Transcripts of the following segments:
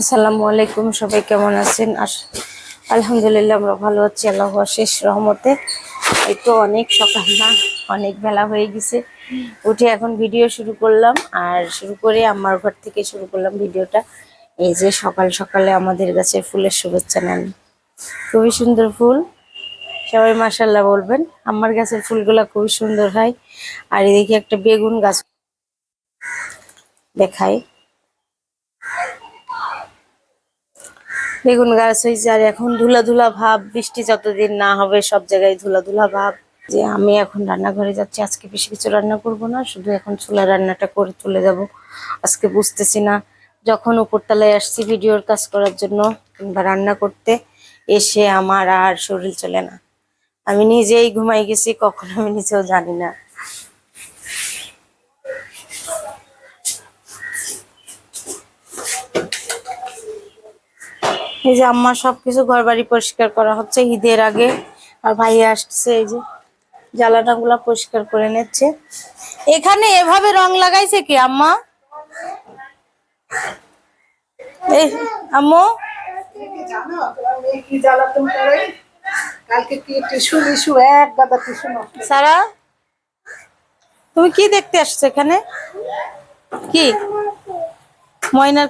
আসসালামু আলাইকুম, সবাই কেমন আছেন? আলহামদুলিল্লাহ আমরা ভালো আছি আল্লাহ শেষ রহমতে। এই তো অনেক সকাল না, অনেক বেলা হয়ে গেছে। উঠে এখন ভিডিও শুরু করলাম, আর শুরু করে আমার ঘর থেকে শুরু করলাম ভিডিওটা। এই যে সকাল সকালে আমাদের কাছে ফুলের শুভেচ্ছা নেন। খুবই সুন্দর ফুল, সবাই মাসাল্লাহ বলবেন। আমার গাছের ফুলগুলা খুবই সুন্দর হয়, আর এদিকে একটা বেগুন গাছ দেখাই। বেগুন গাছ হয়েছে, আর এখন ধুলা ধুলা ভাব, বৃষ্টি যতদিন না হবে, সব জায়গায় ধুলা ধুলা ভাব। যে আমি এখন রান্নাঘরে যাচ্ছি, আজকে বেশি কিছু রান্না করব না, শুধু এখন চুলা রান্নাটা করে চলে যাব। আজকে বুঝতেছি না, যখন উপরতলায় আসছি ভিডিওর কাজ করার জন্য কিংবা রান্না করতে, এসে আমার আর শরীর চলে না। আমি নিজেই ঘুমাই গেছি, কখন আমি নিজেও জানি না। এই যে আম্মা সবকিছু ঘর বাড়ি পরিষ্কার করা হচ্ছে ঈদের আগে। আর ভাই আসছে, এই যে জ্বালানা গুলা পরিষ্কার করে নিচ্ছে। এখানে এভাবে রং লাগাইছে কি আম্মা? এই, আম্মু? সারা, তুমি কি দেখতে আসছো এখানে? কি? ময়নার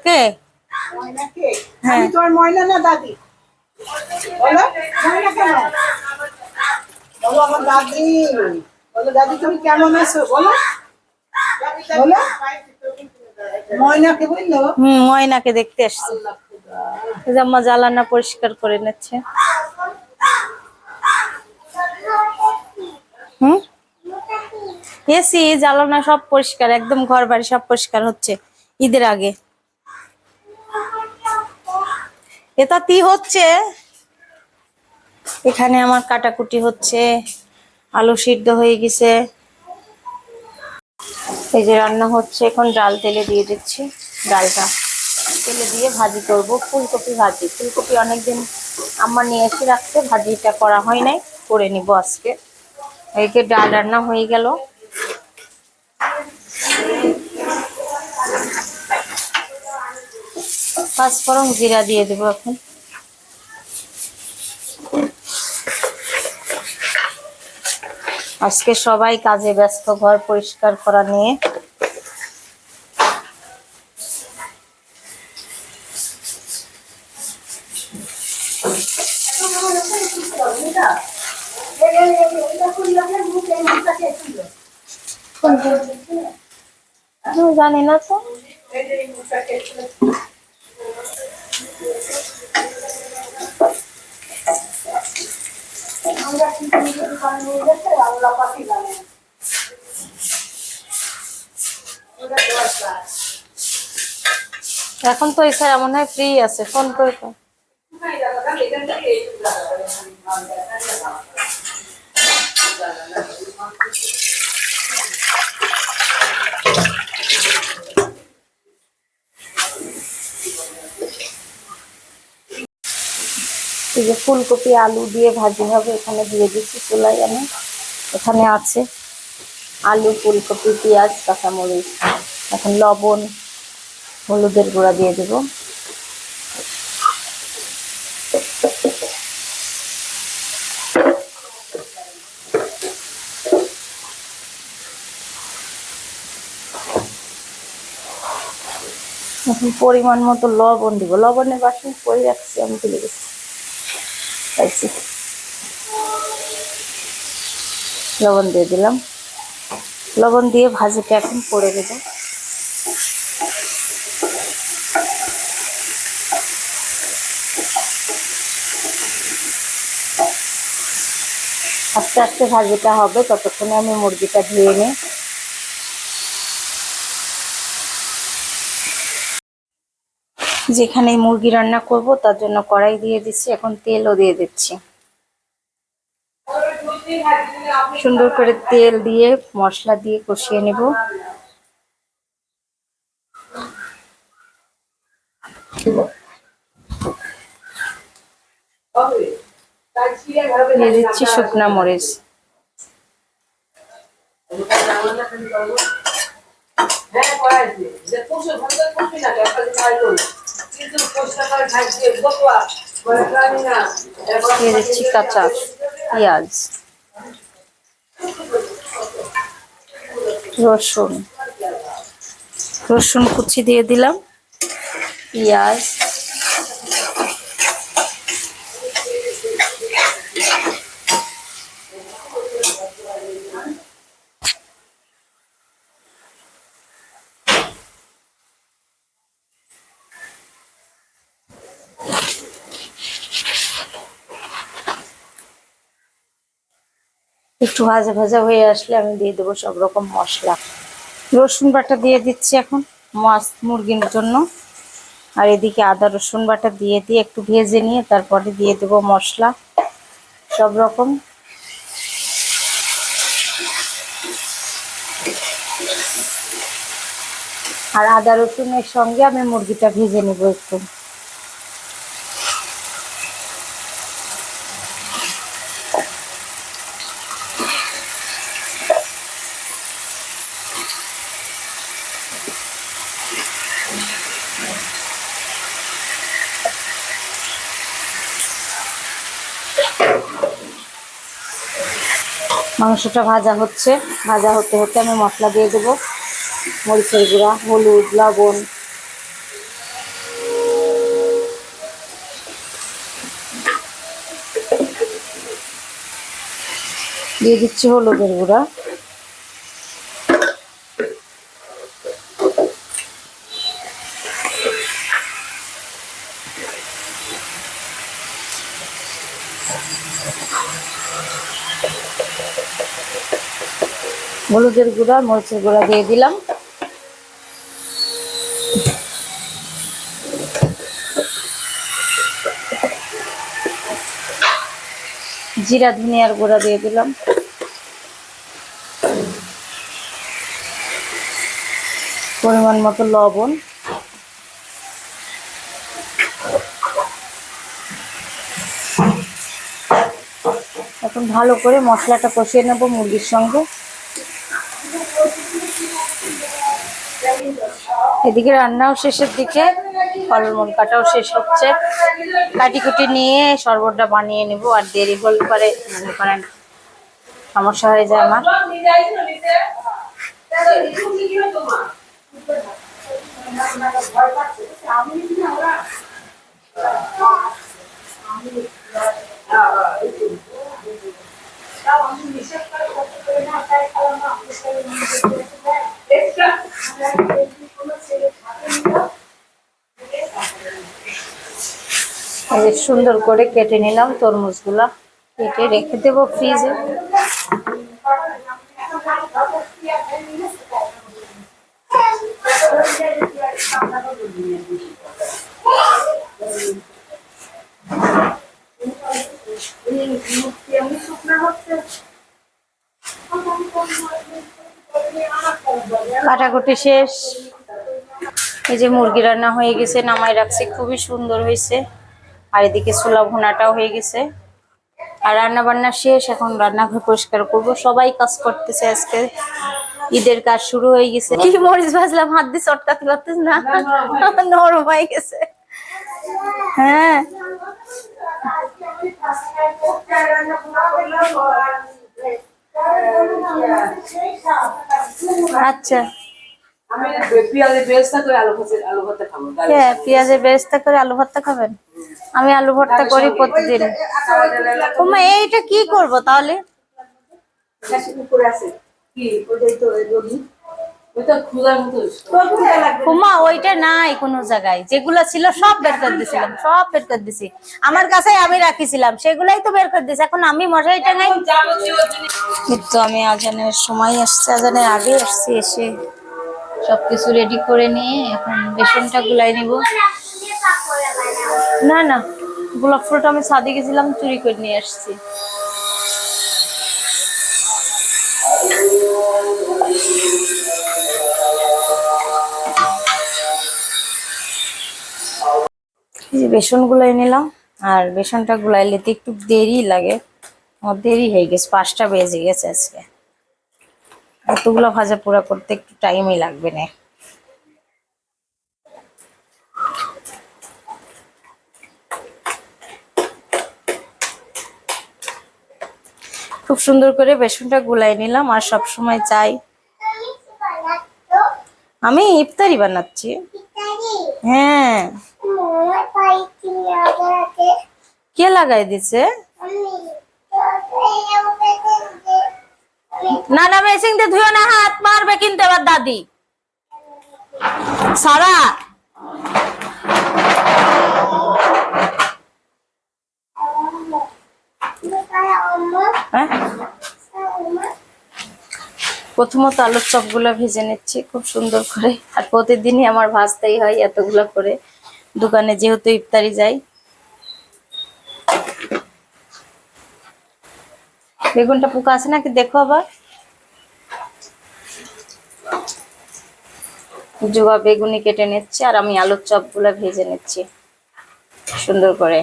কে ময়না কে আমি তোমার ময়না না দাদি? বলো। ময়না কেন? বলো আমার দাদি। বলো দাদি তুমি কেমন আছো? বলো। বলো। ময়নাকে বলল? হুম ময়নাকে দেখতে আসছে। আম্মা জ্বালানা পরিষ্কার করে নিচ্ছে। হুম? এসি জ্বালানা সব পরিষ্কার একদম ঘর বাড়ি সব পরিষ্কার হচ্ছে ঈদের আগে। এটা তি হচ্ছে। এখানে আমার কাটাকুটি হচ্ছে। আলু সিদ্ধ হয়ে গেছে। এই যে রান্না হচ্ছে, এখন ডাল তেলে দিয়ে দিচ্ছি। ডালটা তেলে দিয়ে ভাজি করব। ফুলকপি ভাজি। ফুলকপি অনেকদিন আমার নিয়ে এসে রাখতে, ভাজিটা করা হয় নাই। করে নিব আজকে। এদিকে ডাল রান্না হয়ে গেল। পাঁচফোড়ন জিরা দিয়ে দেবো এখন। আজকে সবাই কাজে ব্যস্ত, ঘর পরিষ্কার করা নিয়ে। জানি না তো। এখন তো এছাড়া মনে হয় ফ্রি আছে ফোন করে কর। এই যে ফুলকপি, আলু দিয়ে ভাজি হবে, এখানে দিয়ে দিচ্ছি চুলাই আমি। এখানে আছে আলু, ফুলকপি, পেঁয়াজ, কাঁচামরিচ, এখন লবণ, হলুদের গুঁড়া দিয়ে দেব। এখন পরিমাণ মতো লবণ দিব। লবণের বাসন পরে রাখছি, আমি তুলে গেছি পাইছি। লবণ দিয়ে দিলাম। লবণ দিয়ে ভাজিটা এখন পরে দেবো আস্তে আস্তে ভাজিটা হবে, ততক্ষণে আমি মুরগিটা ধুয়ে নিই। যেখানে মুরগি রান্না করব, তার জন্য কড়াই দিয়ে দিচ্ছি। এখন তেলও দিয়ে দিচ্ছি। সুন্দর করে তেল দিয়ে মশলা দিয়ে কষিয়ে নেব। দিয়ে দিচ্ছি শুকনা মরিচ। হ্যাঁ দিয়ে কাঁচা পেঁয়াজ রসুন। রসুন কুচি দিয়ে দিলাম। পেঁয়াজ একটু ভাজা ভাজা হয়ে আসলে আমি দিয়ে দেবো সব রকম মশলা। রসুন বাটা দিয়ে দিচ্ছি এখন মাছ মুরগির জন্য। আর এদিকে আদা, রসুন বাটা দিয়ে দিয়ে একটু ভেজে নিয়ে তারপরে দিয়ে দেবো মশলা। সব রকম। আর আদা, রসুনের সঙ্গে আমি মুরগিটা ভেজে নেব একটু। মাংসটা ভাজা হচ্ছে। ভাজা হতে হতে আমি মশলা দিয়ে দেবো। মরিচের গুঁড়া, হলুদ, লবণ। দিয়ে দিচ্ছি হলুদের গুঁড়া। হলুদের গুঁড়া, মরিচের গুঁড়া দিয়ে দিলাম। জিরা, ধনিয়ার গুঁড়া দিয়ে দিলাম। পরিমাণ মতো লবণ। এখন ভালো করে মশলাটা কষিয়ে নেব মুরগির সঙ্গে। এদিকে রান্নাও শেষের দিকে, ফলমূল কাটাও শেষ হচ্ছে। কাটি কুটি নিয়ে শরবতটা বানিয়ে নেব, আর দেরি হলে পরে মনে করেন সমস্যা হয়ে যায় আমার। যে সুন্দর করে কেটে নিলাম তরমুজগুলা। কেটে রেখে দেবো ফ্রিজে। কাটাকুটি শেষ। এই যে মুরগি রান্না হয়ে গেছে, নামাই রাখছি। খুবই সুন্দর হয়েছে। আর এদিকে ছোলা ভুনাটাও হয়ে গেছে। আর রান্না বান্না শেষ, এখন রান্নাঘর পরিষ্কার করব। সবাই কাজ করতেছে আজকে। ঈদের কাজ শুরু হয়ে গেছে। কি মরিচ ভাজলাম? হাত দিয়ে চটকাতে পারতেছ না। নরম হয়ে গেছে। হ্যাঁ। আচ্ছা। পেঁয়াজের করে আলু ভর্তা খাবেন? আমি আলু ভর্তা করি প্রতিদিন। এইটা কি করব তাহলে? হুমা ওইটা নাই কোনো জায়গায়। যেগুলো ছিল সব বের করে দিছিলাম সব বের করে দিছি। আমার কাছে আমি রাখিছিলাম সেগুলাই তো বের করে দিছি। এখন আমি মশাইটা নাই। যাবতীয় তো আমি আজানের সময় আসছে আজানের আগে আসছি এসে। সবকিছু রেডি করে নিয়ে এখন বেসনটা গুলাই নিব। না না গোলাপ ফুলটা আমি ছাদে গেছিলাম চুরি করে নিয়ে আসছি। এই বেসন গুলাই নিলাম, আর বেসনটা গুলাইলেতে একটু দেরি লাগে। আমার দেরি হয়ে গেছে, পাঁচটা বেজে গেছে আজকে। এতগুলো ভাজা পোড়া করতে একটু টাইমই লাগবে না। খুব সুন্দর করে বেসনটা গুলাই নিলাম, আর সব সময় চাই। আমি ইফতারি বানাচ্ছি। হ্যাঁ। কে লাগাই দিছে? না না মেশিন দিয়ে ধুয়ে না, হাত মারবে কিন্তু এবার দাদি। সারা। হ্যাঁ? প্রথমত আলুর চপগুলো ভেজে নিচ্ছি, খুব সুন্দর করে। আর প্রতিদিনই আমার ভাজতেই হয় এতগুলো করে। দোকানে যেহেতু ইফতারি যাই। বেগুনটা পোকা আছে নাকি দেখো আবার। জুবা বেগুনি কেটে নিচ্ছে আর আমি আলুর চপ চপগুলো ভেজে নিচ্ছি সুন্দর করে।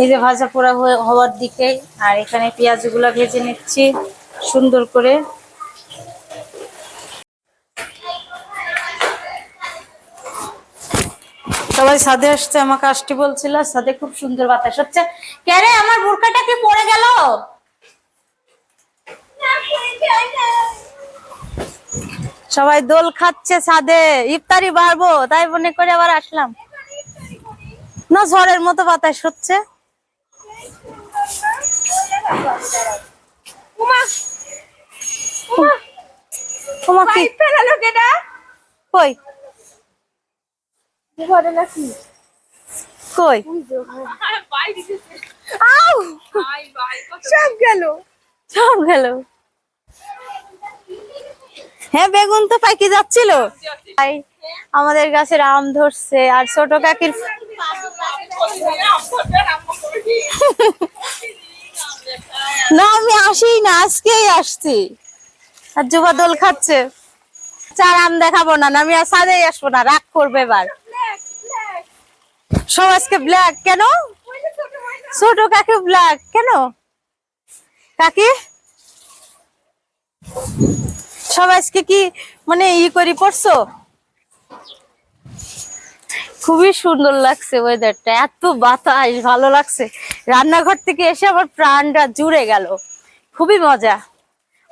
এই যে ভাজা পোড়া হওয়ার দিকে আর এখানে পেঁয়াজগুলো ভেজে নিচ্ছি সুন্দর করে। সবাই সাদে আসছে আমাকে আসতে বলছিল সাদে খুব সুন্দর বাতাস হচ্ছে। কে রে আমার বোরকাটা কি পড়ে গেল? সবাই দোল খাচ্ছে সাদে ইফতারি বাড়বো তাই মনে করে আবার আসলাম। না ঝড়ের মতো বাতাস হচ্ছে। কি কই? আউ! সব গেল। সব গেল। হ্যাঁ বেগুন তো পাইকে যাচ্ছিল। আমাদের গাছের আম ধরছে আর ছোট কাকির না আমি আসি না আজকেই আসছি। আর যুবা দোল খাচ্ছে। চার আম দেখাবো না না, আমি আর সাদেই আসব না রাগ করবে এবার। সব আজকে ব্ল্যাক কেন? ছোট কাকি ব্ল্যাক কেন? কাকি? সব আজকে কি মানে ই করি পড়ছো? খুবই সুন্দর লাগছে ওয়েদারটা এত বাতাস, ভালো লাগছে। রান্নাঘর থেকে এসে আমার প্রাণটা জুড়ে গেল। খুবই মজা।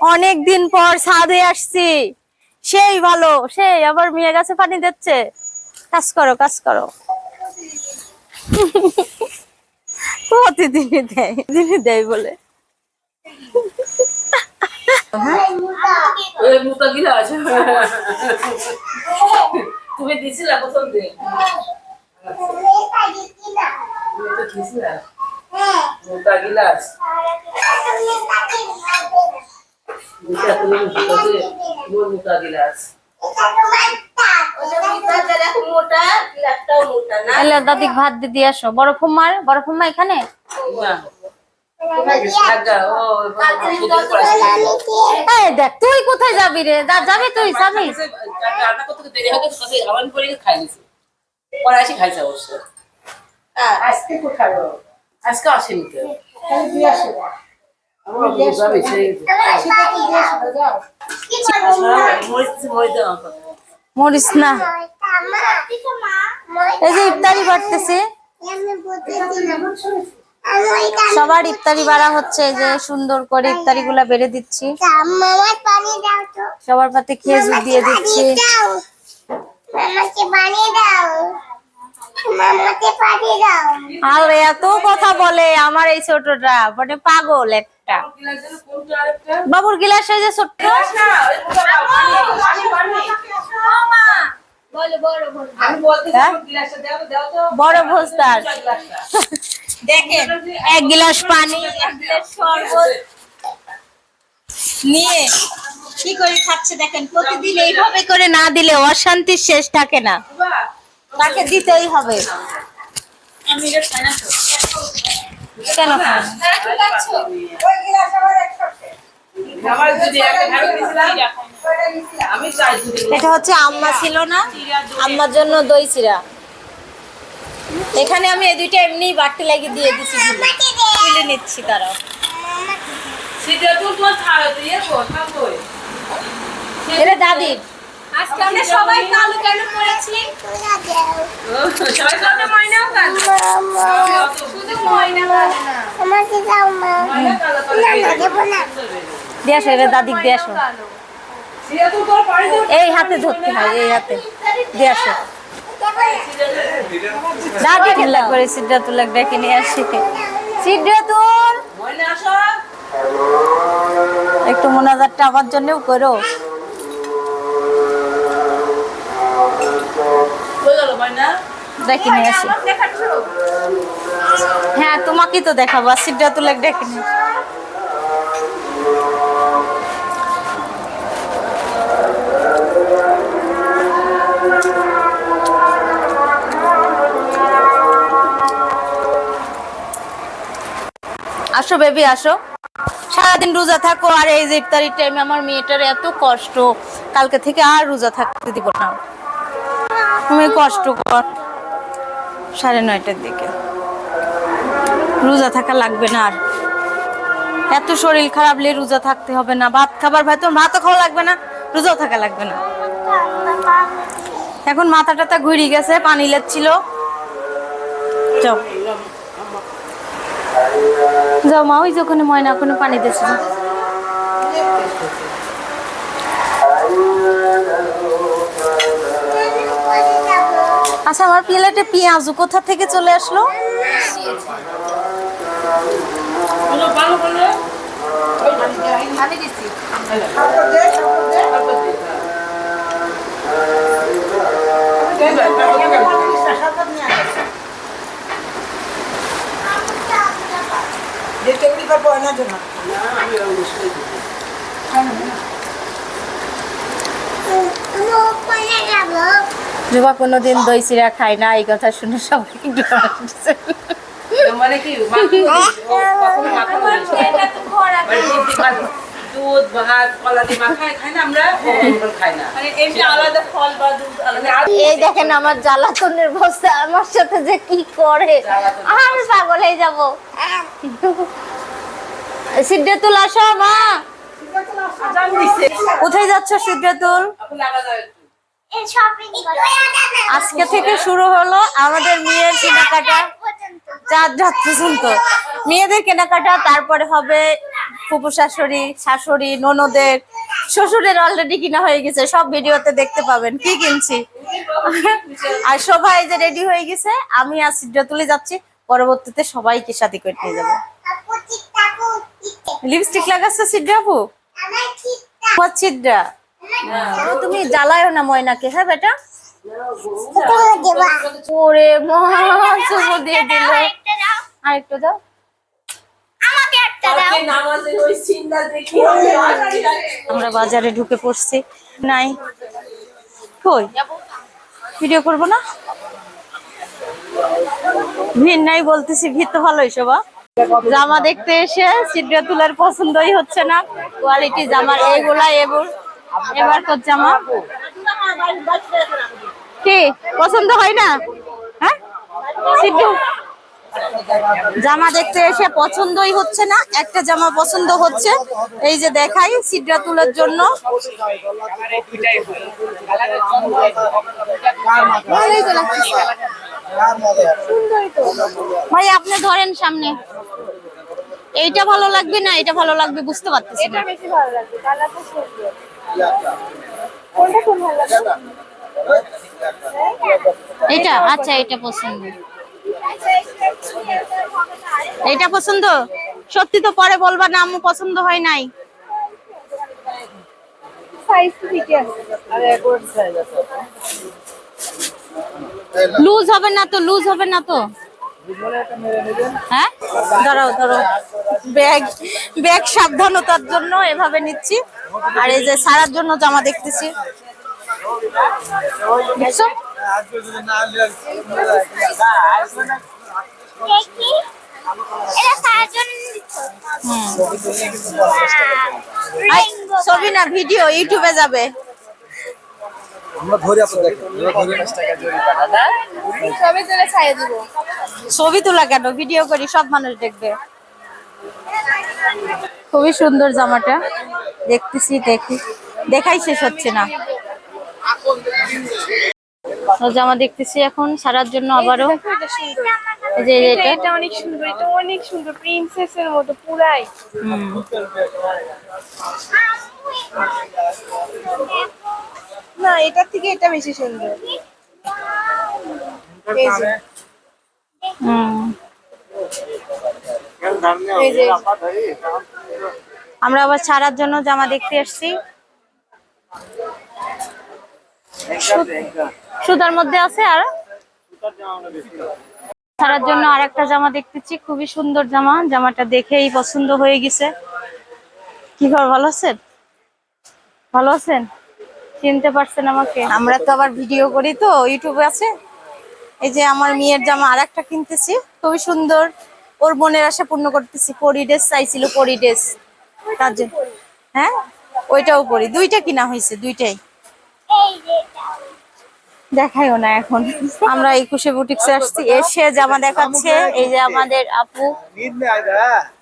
অনেক দিন পর ছাদে আসছি। সেই ভালো, সেই আবার মেয়ে গাছে পানি দিচ্ছে। কাজ করো কাজ করো। প্রতিদিনই দেয় দিনই দেয় বলে। আছে? তুমি দিছিলা প্রথম দিন? তো গিলাস? গিলাস? এলে দাদিক ভাত দিয়ে আসো বড় ফুম্মার বড় ফুম্মা এখানে দেখ তুই কোথায় যাবি রে যাবি তুই যাবি আজকে কোথায় আসেনি তো তাহলে আসো। মরিস না। এই যে ইফতারি বাড়তেছে। সবার ইফতারি বাড়া হচ্ছে যে সুন্দর করে ইফতারি গুলা বেড়ে দিচ্ছি। সবার পাতে খেজুর দিয়ে দিচ্ছি। আর এত কথা বলে আমার এই ছোটটা। মানে পাগল একটা। আরেকটা বাবুর গিলাস এই যে ছোট্ট। বড় ভোজদার। গ্লাসটা দেখেন এক গিলাস পানি এক গিলাস শরবত। নিয়ে কি করে খাচ্ছে দেখেন প্রতিদিন এইভাবে করে না দিলে অশান্তির শেষ থাকে না। তাকে দিতেই হবে। একটা আমি এটা হচ্ছে আম্মা ছিল না? আম্মার জন্য দই চিরা। এখানে আমি এই দুইটা এমনি বাড়তি লাগিয়ে দিয়ে দিছি। তুলে নিচ্ছি তারা এটা দাদির আজকে আমরা সবাই কালো কেন করেছি? সবাই তো আমরা ময়নাও কালো। মামা শুধু ময়না কালো না। আমাকে দাও মা ময়না কালো না না দেবো না। দিয়ে আসো এটা দাদিক দিয়ে আসো। তো তোর পাড়ি এই হাতে ধরতে হয় এই হাতে। দিয়ে আসো। দাদি খেলা করে সিদ্ধাতুল ডেকে নিয়ে আসি। সিদ্ধাতুল ময়না আসো। একটু মোনাজারটা আমার জন্যও করো। নিয়ে আসি। হ্যাঁ তোমাকেই তো দেখাবো ডেকে নিয়ে আসি। আসো বেবি আসো। সারাদিন রোজা থাকো আর এই যে ইফতারির টাইমে আমার মেয়েটার এত কষ্ট। কালকে থেকে আর রোজা থাকতে দিব না। তুমি কষ্ট কর। সাড়ে নয়টার দিকে। রোজা থাকা লাগবে না আর। এত শরীর খারাপ লে রোজা থাকতে হবে না। ভাত খাবার ভাই, তোর ভাতও খাওয়া লাগবে না, রোজাও থাকা লাগবে না। এখন মাথা টাথা ঘুরি গেছে, পানি লেচ্ছিল যাও। মা, ওই যে ওখানে ময়না, ওখানে পানি দিয়েছে আচ্ছা আমার প্লেটে পেঁয়াজু কোথা থেকে চলে আসলো? বলো যাব কোনোদিন দই চিরা খায় না এই কথা শুনে সবাই একটু হাসছে। কি? কখনো মাখা দুধ ভাত কলা দিয়ে মাখায় খাই না আমরা? খাই না। আলাদা ফল বা দুধ এই দেখেন আমার জ্বালাতনের বস্তা আমার সাথে যে কি করে? আর পাগল হয়ে যাব। সিদ্ধাতুল আসো মা। কোথায় যাচ্ছ সিদ্ধাতুল? আজকে থেকে শুরু হলো আমাদের মেয়ের কেনাকাটা। চার রাত পর্যন্ত। মেয়েদের কেনাকাটা তারপরে হবে ফুপু শাশুড়ি শাশুড়ি ননদের। শ্বশুরের অলরেডি কিনা হয়ে গেছে সব ভিডিওতে দেখতে পাবেন। কি কিনছি? আর সবাই যে রেডি হয়ে গেছে আমি আর সিদ্ধ তুলে যাচ্ছি। পরবর্তীতে সবাইকে সাথে করে নিয়ে যাব। লিপস্টিক লাগাচ্ছে সিদ্ধ আপু? আমার ও, তুমি জ্বালায়ও না ময়নাকে হ্যাঁ বেটা? ওরে মা দিয়ে দিল। দাও। আরেকটু দাও। আমাকে একটা দাও। কালকে নামাজে ওই সিনটা দেখি আমি আজকে আমরা বাজারে ঢুকে পড়ছি। নাই। কই? ভিডিও করব না? ভিড় নাই বলতেছি ভিড় তো ভালোই সবা জামা দেখতে এসে সিদ্রা তুলার পছন্দই হচ্ছে না। কোয়ালিটি জামার এইগুলা এবার এবার তোর জামা? কি? পছন্দ হয় না? হ্যাঁ? জামা দেখতে এসে পছন্দই হচ্ছে না, একটা জামা পছন্দ হচ্ছে। এই যে দেখাই সিডরা তুলার জন্য। ভাই, আপনি ধরেন সামনে। এইটা ভালো লাগবে না, এটা ভালো লাগবে বুঝতে পারতেছি এটা আচ্ছা এটা পছন্দ। এটা পছন্দ? সত্যি তো পরে বলবা না, আম্মু পছন্দ হয় নাই। লুজ হবে না তো লুজ হবে না তো। হ্যাঁ? ধরো ধরো। ব্যাগ ব্যাগ সাবধানতার জন্য এভাবে নিচ্ছি। আর এই যে সারার জন্য জামা দেখতেছি। দেখছ ছবি না ভিডিও ইউটিউবে যাবে। ছবি তোলা কেন? ভিডিও করি সব মানুষ দেখবে। খুবই সুন্দর জামাটা। দেখতেছি দেখি। দেখাই শেষ হচ্ছে না। জামা দেখতেছি এখন সারার জন্য আবারও। দেখো এটা সুন্দর। যে এটা। অনেক সুন্দর এটা অনেক সুন্দর। প্রিন্সেসের মতো পুরাই। হুম। না এটার থেকে এটা বেশি সুন্দর। এই যে। হুম। আমরা আবার ছাড়ার জন্য জামা দেখতে এসেছি। সুতার মধ্যে আছে আর ছাড়ার জন্য আর একটা জামা দেখতেছি, খুবই সুন্দর জামা। জামাটা দেখেই পছন্দ হয়ে গেছে। কি খবর ভালো আছেন? ভালো আছেন? চিনতে পারছেন আমাকে? আমরা তো আবার ভিডিও করি তো, ইউটিউবে আছে। এই যে আমার মেয়ের জামা আর একটা কিনতেছি, খুবই সুন্দর। ওর বোনের আশা পূর্ণ করতেছি, পরি ড্রেস চাইছিল পরি ড্রেস। তার জন্য হ্যাঁ? ওইটাও করি। দুইটা কিনা হয়েছে দুইটাই। দেখাইও না এখন। আমরা একুশে বুটিক্সে আসছি। এসে জামা দেখাচ্ছে এই যে আমাদের আপু।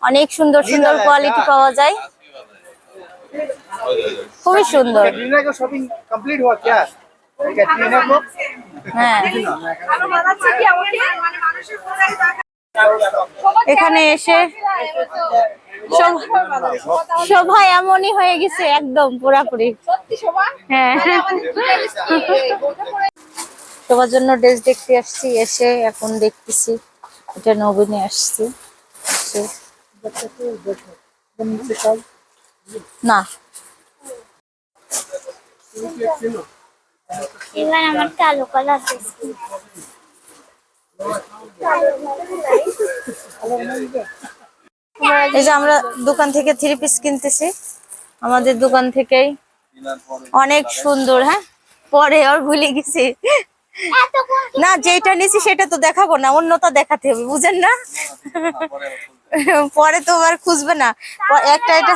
অনেক সুন্দর সুন্দর কোয়ালিটি পাওয়া যায়। খুবই সুন্দর। হ্যাঁ। এখানে এসে শোভা এমনই হয়ে গেছে একদম পুরাপুরি হ্যাঁ সবার জন্য ড্রেস দেখতে আসছি এসে এখন দেখতেছি এটা নবীনে আসছি না এবার আমার কালো কালার এই যে আমরা দোকান থেকে থ্রি পিস কিনতেছি। আমাদের দোকান থেকেই অনেক সুন্দর হ্যাঁ? পরে আর ভুলে গেছি। না, যেটা নিছি সেটা তো দেখাবো না, অন্যটা দেখাতে হবে, বুঝেন না? পরে তো আর খুঁজবে না। একটা এটা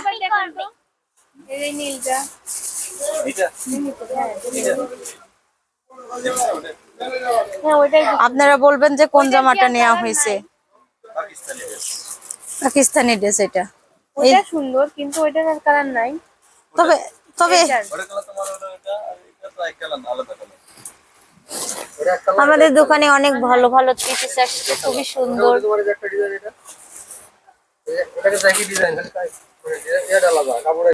আপনারা বলবেন যে কোন জামাটা নেওয়া হয়েছে। পাকিস্তানি ড্রেস এটা। এটা সুন্দর কিন্তু ওটার আর কালার নাই। তবে তবে আমাদের দোকানে অনেক ভালো ভালো থ্রি পিস আসছে খুবই সুন্দর। ডিজাইন